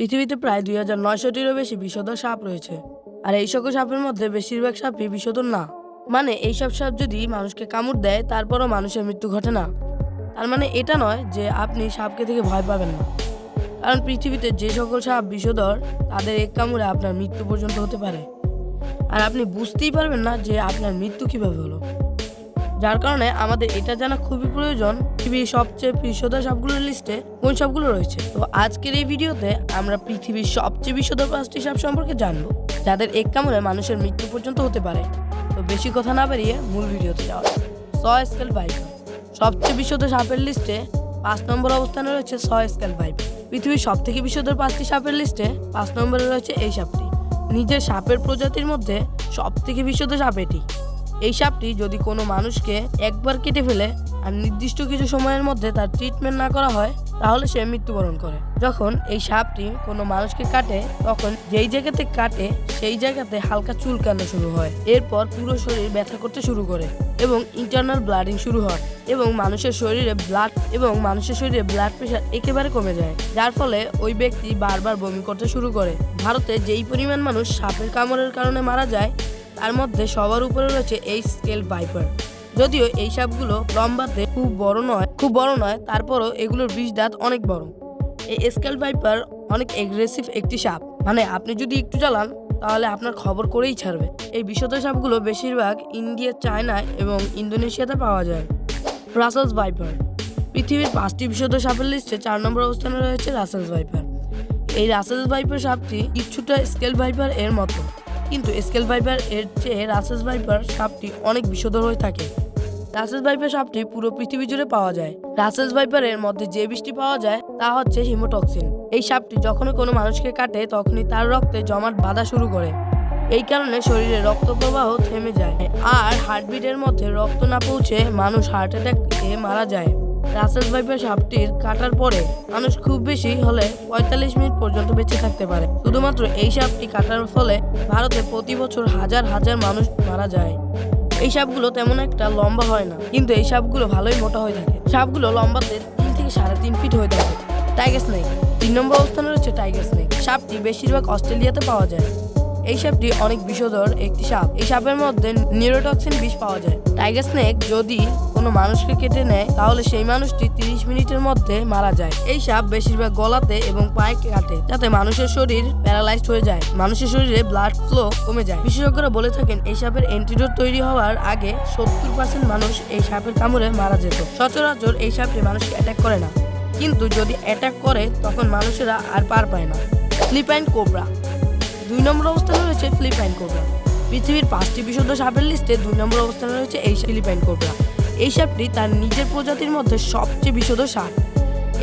পৃথিবীতে প্রায় দুই হাজার নয়শোটিরও বেশি বিষধর সাপ রয়েছে। আর এই সকল সাপের মধ্যে বেশিরভাগ সাপই বিষধর না। মানে এইসব সাপ যদি মানুষকে কামড় দেয়, তারপরও মানুষের মৃত্যু ঘটে না। তার মানে এটা নয় যে আপনি সাপকে থেকে ভয় পাবেন না। কারণ পৃথিবীতে যে সকল সাপ বিষধর তাদের এক কামড়ে আপনার মৃত্যু পর্যন্ত হতে পারে। আর আপনি বুঝতেই পারবেন না যে আপনার মৃত্যু কীভাবে হলো। যার কারণে আমাদের এটা জানা খুবই প্রয়োজন পৃথিবীর সবচেয়ে বিষধর সাপগুলোর লিস্টে কোন সাপগুলো রয়েছে? তো আজকের এই ভিডিওতে আমরা পৃথিবীর সবচেয়ে বিষধর পাঁচটি সাপ সম্পর্কে জানব, যাদের এক কামড়ে মানুষের মৃত্যু পর্যন্ত হতে পারে। তো বেশি কথা না বেরিয়ে মূল ভিডিওতে যাওয়া স স্কেল ভাইপার সবচেয়ে বিষধর সাপের লিস্টে পাঁচ নম্বর অবস্থানে রয়েছে স স্কেল ভাইপার পৃথিবীর সব থেকে বিষধর পাঁচটি সাপের লিস্টে পাঁচ নম্বরে রয়েছে এই সাপটি। নিজের সাপের প্রজাতির মধ্যে সব থেকে বিষধর সাপ এটি। এই সাপটি যদি কোনো মানুষকে একবার কেটে ফেলে আর নির্দিষ্ট কিছু সময়ের মধ্যে তার ট্রিটমেন্ট না করা হয়, তাহলে সে মৃত্যুবরণ করে। যখন এই সাপটি কোনো মানুষকে কাটে, তখন যেই জায়গাতে কাটে, সেই জায়গাতে হালকা চুলকানো শুরু হয়। এরপর পুরো শরীর ব্যথা করতে শুরু করে এবং ইন্টারনাল ব্লাডিং শুরু হয় এবং মানুষের শরীরে ব্লাড এবং মানুষের শরীরে ব্লাড প্রেশার একেবারে কমে যায়। যার ফলে ওই ব্যক্তি বারবার বমি করতে শুরু করে। ভারতে যেই পরিমাণ মানুষ সাপের কামড়ের কারণে মারা যায়, তার মধ্যে সবার উপরে রয়েছে এই স্কেল ভাইপার যদিও এই সাপগুলো লম্বাতে খুব বড় নয়, খুব বড় নয়, তারপরও এগুলোর বিষ দাঁত অনেক বড়। এই স্কেল ভাইপার অনেক এগ্রেসিভ একটি সাপ। মানে আপনি যদি একটু চালান, তাহলে আপনার খবর করেই ছাড়বে। এই বিষধর সাপগুলো বেশিরভাগ ইন্ডিয়া, চায়না এবং ইন্দোনেশিয়াতে পাওয়া যায়। রাসেলস ভাইপার পৃথিবীর পাঁচটি বিষধর সাপের লিস্টে চার নম্বর অবস্থানে রয়েছে রাসেলস ভাইপার এই রাসেলস ভাইপার সাপটি কিছুটা স্কেল ভাইপার এর মতো। কিন্তু স্কেল ভাইপার এর চেয়ে রাসেস ভাইপার সাপটি অনেক বিষধর হয়ে থাকে। রাসেস ভাইপার সাপটি পুরো পৃথিবী জুড়ে পাওয়া যায়। রাসেস ভাইপারের মধ্যে যে বিষটি পাওয়া যায় তা হচ্ছে হিমোটক্সিন। এই সাপটি যখনই কোনো মানুষকে কাটে, তখনই তার রক্তে জমাট বাঁধা শুরু করে। এই কারণে শরীরে রক্ত প্রবাহ থেমে যায়। আর হার্টবিটের মধ্যে রক্ত না পৌঁছে মানুষ হার্ট অ্যাটাক মারা যায়। রাসেল ভাইপার সাপটির কাটার পরে মানুষ খুব বেশি হলে পঁয়তাল্লিশ মিনিট পর্যন্ত বেঁচে থাকতে পারে। শুধুমাত্র এই সাপটি কাটার ফলে ভারতে প্রতি বছর হাজার হাজার মানুষ মারা যায়। এই সাপগুলো তেমন একটা লম্বা হয় না, কিন্তু এই সাপগুলো ভালোই মোটা হয়ে থাকে। সাপগুলো লম্বাতে তিন থেকে সাড়ে তিন ফিট হয়ে থাকে। টাইগার স্নেক, তিন নম্বর অবস্থানে রয়েছে টাইগার স্নেক। সাপটি বেশিরভাগ অস্ট্রেলিয়াতে পাওয়া যায়। এই সাপটি অনেক বিষধর একটি সাপ। এই সাপের মধ্যে নিউরোটক্সিন বিষ পাওয়া যায়। টাইগার স্নেক যদি কোনো মানুষকে কেটে নেয়, তাহলে সেই মানুষটি তিরিশ মিনিটের মধ্যে মারা যায়। এই সাপ বেশিরভাগ গলাতে এবং পায়ে কাটে, যাতে মানুষের শরীর প্যারালাইজড হয়ে যায়। মানুষের শরীরে ব্লাড ফ্লো কমে যায়। বিশেষজ্ঞরা বলে থাকেন, এই সাপের অ্যান্টিডোট তৈরি হওয়ার আগে সত্তর পার্সেন্ট মানুষ এই সাপের কামড়ে মারা যেত। সচরাচর এই সাপটি মানুষকে অ্যাটাক করে না। কিন্তু যদি অ্যাটাক করে, তখন মানুষেরা আর পার পায় না। Philippine cobra. দুই নম্বর অবস্থানে রয়েছে ফিলিপাইন কোবরা। পৃথিবীর পাঁচটি বিশুদ্ধ সাপের লিস্টে দুই নম্বর অবস্থানে রয়েছে এই ফিলিপাইন কোবরা। এই সাপটি তার নিজের প্রজাতির মধ্যে সবচেয়ে বিশদ সাপ।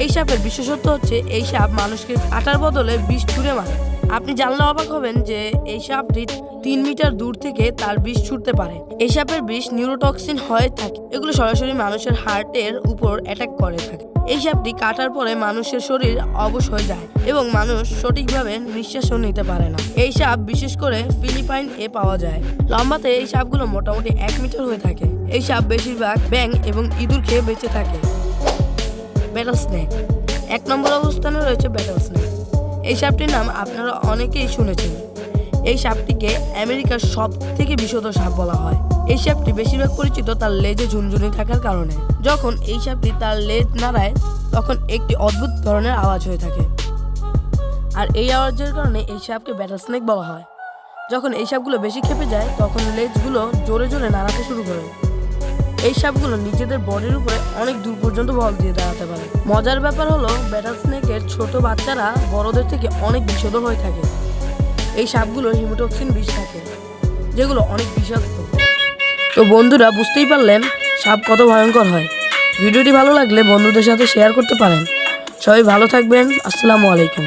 এই সাপের বিশেষত্ব হচ্ছে এই সাপ মানুষকে কাটার বদলে বিষ ছুঁড়ে মারে। আপনি জানলে অবাক হবেন যে এই সাপটি তিন মিটার দূর থেকে তার বিষ ছুটতে পারে। এই সাপের বিষ নিউরোটক্সিন হয়ে থাকে। এগুলো সরাসরি মানুষের হার্টের উপর অ্যাটাক করে থাকে। এই সাপটি কাটার পরে মানুষের শরীর অবশ হয়ে যায় এবং মানুষ সঠিকভাবে নিঃশ্বাসও নিতে পারে না। এই সাপ বিশেষ করে ফিলিপাইন এ পাওয়া যায়। লম্বাতে এই সাপগুলো মোটামুটি এক মিটার হয়ে থাকে। এই সাপ বেশিরভাগ ব্যাং এবং ইঁদুর খেয়ে বেঁচে থাকে। Rattlesnake. এক নম্বর অবস্থানে রয়েছে ব্যাটল স্নেক। এই সাপটির নাম আপনারা অনেকেই শুনেছেন। এই সাপটিকে আমেরিকার সব থেকে বিশদ সাপ বলা হয়। এই সাপটি বেশিরভাগ পরিচিত তার লেজে ঝুনঝুনি থাকার কারণে। যখন এই সাপটি তার লেজ নাড়ায়, তখন একটি অদ্ভুত ধরনের আওয়াজ হয়ে থাকে। আর এই আওয়াজের কারণে এই সাপকে ব্যাটার স্নেক বলা হয়। যখন এই সাপগুলো বেশি খেপে যায়, তখন লেজগুলো জোরে জোরে নাড়াতে শুরু করে। এই সাপগুলো নিজেদের বডির উপরে অনেক দূর পর্যন্ত বল দিয়ে দাঁড়াতে পারে। মজার ব্যাপার হলো, ব্যাটার স্নেকের ছোট বাচ্চারা বড়দের থেকে অনেক বিষধর হয়ে থাকে। এই সাপগুলোর হিমোটক্সিন বিষ থাকে, যেগুলো অনেক বিষাক্ত। তো বন্ধুরা, বুঝতেই পারলেন সাপ কত ভয়ঙ্কর হয়। ভিডিওটি ভালো লাগলে বন্ধুদের সাথে শেয়ার করতে পারেন। সবাই ভালো থাকবেন, আসসালামু আলাইকুম।